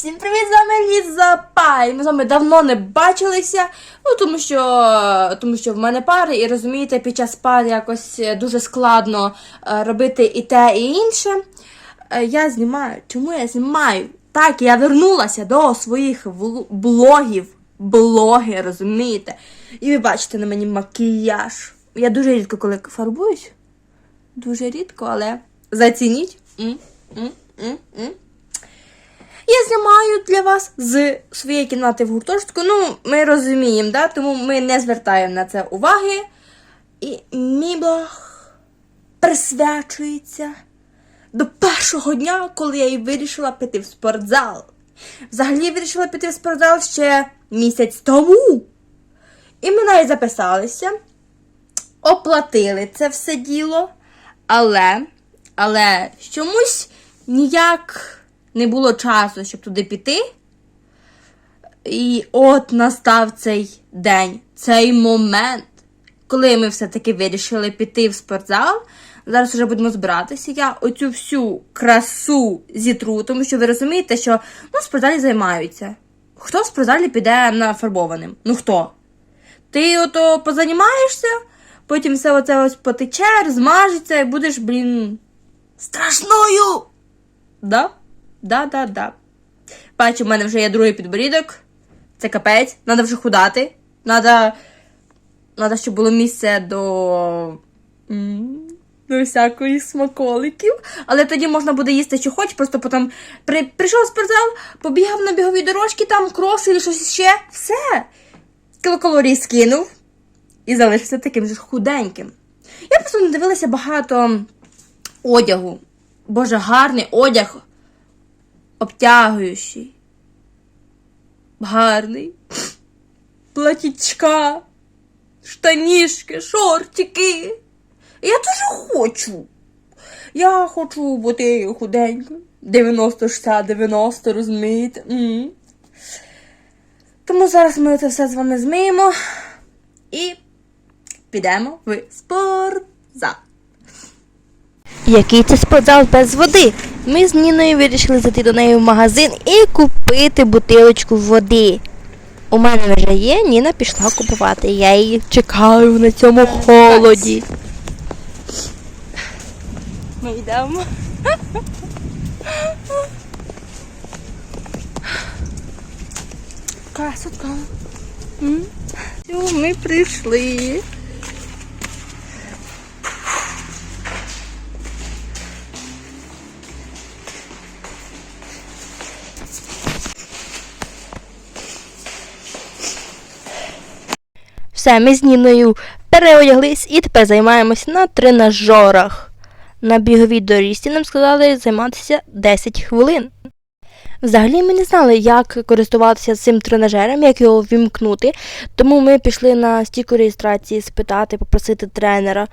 Всім привіт, з вами Ліза Пай. Ми з вами давно не бачилися, ну тому що, тому що в мене пари, і розумієте, під час пар якось е, дуже складно е, робити і те, і інше. Е, Я знімаю. Чому я знімаю? Так, я вернулася до своїх блогів. Блоги, розумієте? І ви бачите на мені макіяж. Я дуже рідко коли фарбуюсь. Дуже рідко, але зацініть. М, м, м, м. Я знімаю для вас з своєї кімнати в гуртожитку. Ну, ми розуміємо, да? тому ми не звертаємо на це уваги. І мій присвячується до першого дня, коли я і вирішила піти в спортзал. Взагалі вирішила піти в спортзал ще місяць тому. І ми навіть записалися, оплатили це все діло, але, але чомусь ніяк не було часу, щоб туди піти. І от настав цей день, цей момент, коли ми все-таки вирішили піти в спортзал. Зараз вже будемо збиратися. Я оцю всю красу зітру, тому що ви розумієте, що ну, в спортзалі займаються. Хто в спортзалі піде нафарбованим? Ну хто? Ти ото позанімаєшся, потім все оце ось потече, змажеться і будеш, блін, страшною. Да? Да, да, да. Бачу, в мене вже є другий підборідок. Це капець. Надо вже худати. Надо, надо щоб було місце до. До всякої смаколиків. Але тоді можна буде їсти, що хочеш, просто потім при, прийшов в спортзал, побігав на біговій дорожці, там кроси чи щось ще. Все. Кілокалорій скинув і залишився таким же худеньким. Я просто не дивилася багато одягу. Боже, гарний одяг обтягуючий. Гарний. Платічка, штанішки, шортики. Я дуже хочу. Я хочу бути худенькою. 90, 60, 90, розумієте? М. Тому зараз ми це все з вами змиємо і підемо в спортзал. Який це спортзал без води? Ми з Ніною вирішили зайти до неї в магазин і купити бутилочку води. У мене вже є, Ніна пішла купувати. Я її чекаю на цьому холоді. Ми йдемо. Красотка. Ми прийшли. Все, ми з Ніною переодяглись і тепер займаємося на тренажерах. На біговій доріжці нам сказали займатися 10 хвилин. Взагалі ми не знали, як користуватися цим тренажером, як його вімкнути. Тому ми пішли на стійку реєстрації спитати, попросити тренера,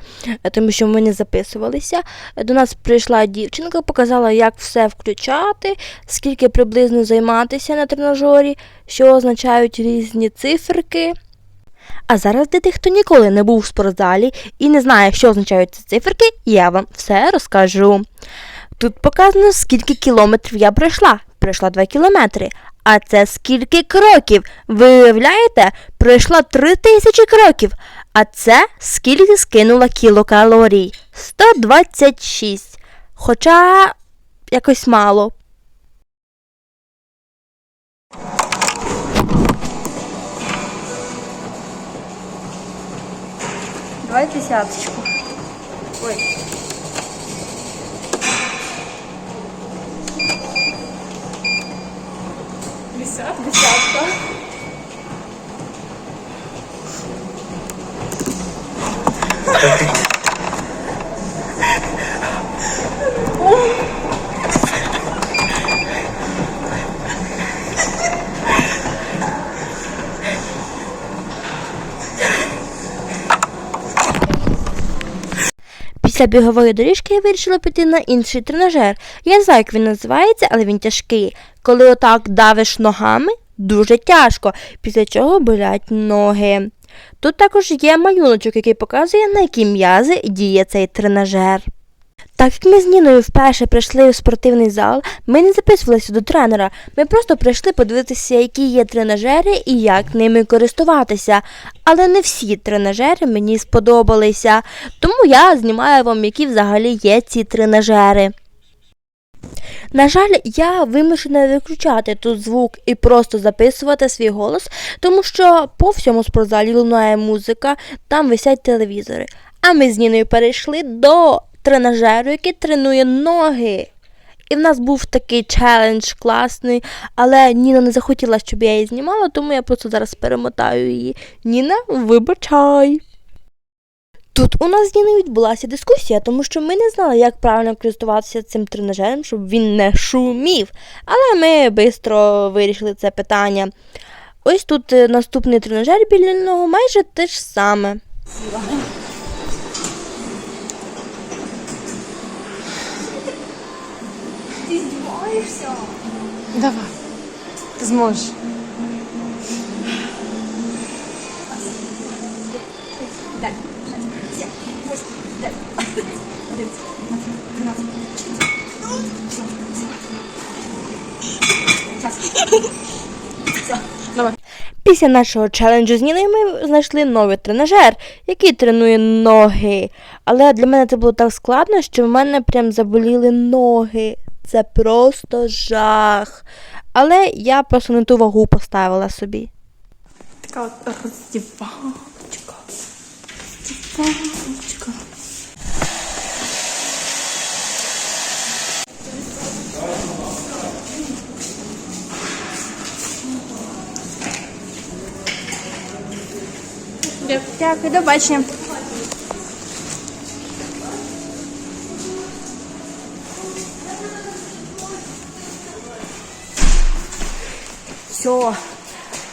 е, тому що ми не записувалися. До нас прийшла дівчинка, показала, як все включати, скільки приблизно займатися на тренажері, що означають різні циферки. А зараз для тих, хто ніколи не був в спортзалі і не знає, що означають ці циферки, я вам все розкажу. Тут показано, скільки кілометрів я пройшла. Пройшла 2 кілометри. А це скільки кроків? Ви уявляєте? Пройшла 3 тисячі кроків. А це скільки скинула кілокалорій? 126. Хоча якось мало. Давай десяточку. Ой. Десятка? Десятка. Після бігової доріжки я вирішила піти на інший тренажер. Я не знаю, як він називається, але він тяжкий. Коли отак давиш ногами, дуже тяжко, після чого болять ноги. Тут також є малюночок, який показує, на які м'язи діє цей тренажер. Так як ми з Ніною вперше прийшли в спортивний зал, ми не записувалися до тренера. Ми просто прийшли подивитися, які є тренажери і як ними користуватися. Але не всі тренажери мені сподобалися, тому я знімаю вам, які взагалі є ці тренажери. На жаль, я вимушена виключати тут звук і просто записувати свій голос, тому що по всьому спортзалі лунає музика, там висять телевізори. А ми з Ніною перейшли до тренажеру, який тренує ноги. І в нас був такий челендж класний, але Ніна не захотіла, щоб я її знімала, тому я просто зараз перемотаю її. Ніна, вибачай. Тут у нас з Ніною відбулася дискусія, тому що ми не знали, як правильно користуватися цим тренажером, щоб він не шумів. Але ми швидко вирішили це питання. Ось тут е, наступний тренажер біля нього майже те ж саме. Давай. Ти зможеш. Після нашого челенджу з Ніною ми знайшли новий тренажер, який тренує ноги. Але для мене це було так складно, що в мене прям заболіли ноги. Це просто жах. Але я просто не ту вагу поставила собі. Така от роздівачка. Роздівачка. Дякую, до бачення. Все,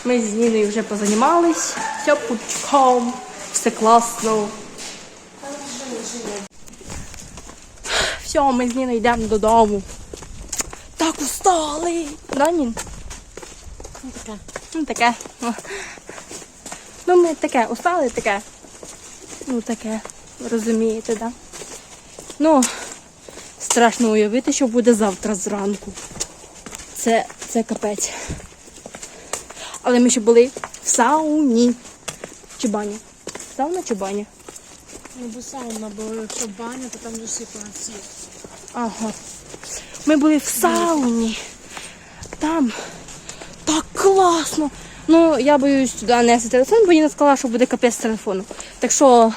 ми з Ніною вже позанімались, все пучком, все класно. Все, ми з Ніною йдемо додому. Так устали. Да, Нін? Таке. Ну таке. Ну, ми таке, устали таке. Ну таке, розумієте, да? Ну, страшно уявити, що буде завтра зранку. Це, це капець. Але ми ще були в сауні. Чи бані? Сауна чи баня? Ну, бо сауна, бо якщо баня, то там вже ситуація. Ага. Ми були в сауні. Там так класно. Ну, я боюсь туди нести телефон, бо Ніна сказала, що буде капець телефону. Так що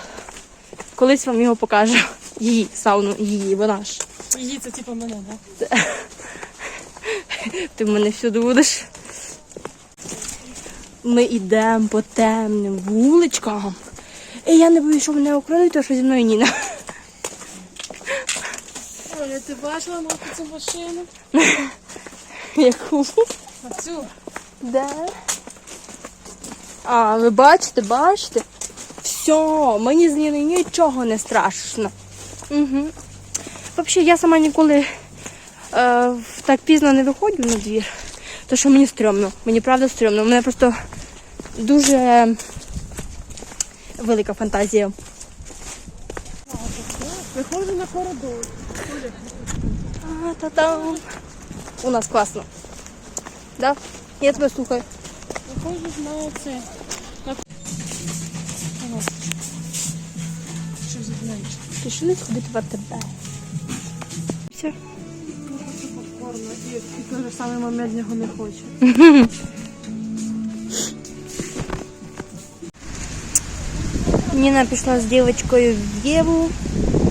колись вам його покажу. Її сауну, її, вона ж. Її це типу мене, да? Ти в мене всюди будеш. Ми йдемо по темним вуличкам. І я не боюсь, що мене украдуть, тому що зі мною Ніна. Оля, ти бачила мати цю машину? Яку? А цю? Де? А, ви бачите, бачите? Все, мені з Ніною нічого не страшно. Угу. Взагалі, я сама ніколи е, так пізно не виходжу на двір, тому що мені стрьомно. Мені правда стрьомно. У мене просто дуже велика фантазія. Виходжу на коридор. А, та-дам. У нас класно. Да? Я тебе слухаю. Виходжу на це. Що за? Пішли сходити в АТБ. Все. І, і той же самий момент з нього не хоче. Ніна пішла з дівчинкою в Єву.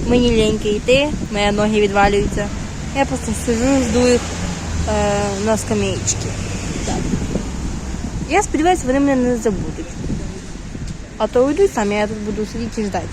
Мені ліньки йти, мої ноги відвалюються. Я просто сижу, жду їх е, на скамеечці. Я сподіваюся, вони мене не забудуть. А то уйдуть самі, а я тут буду сидіти і ждати.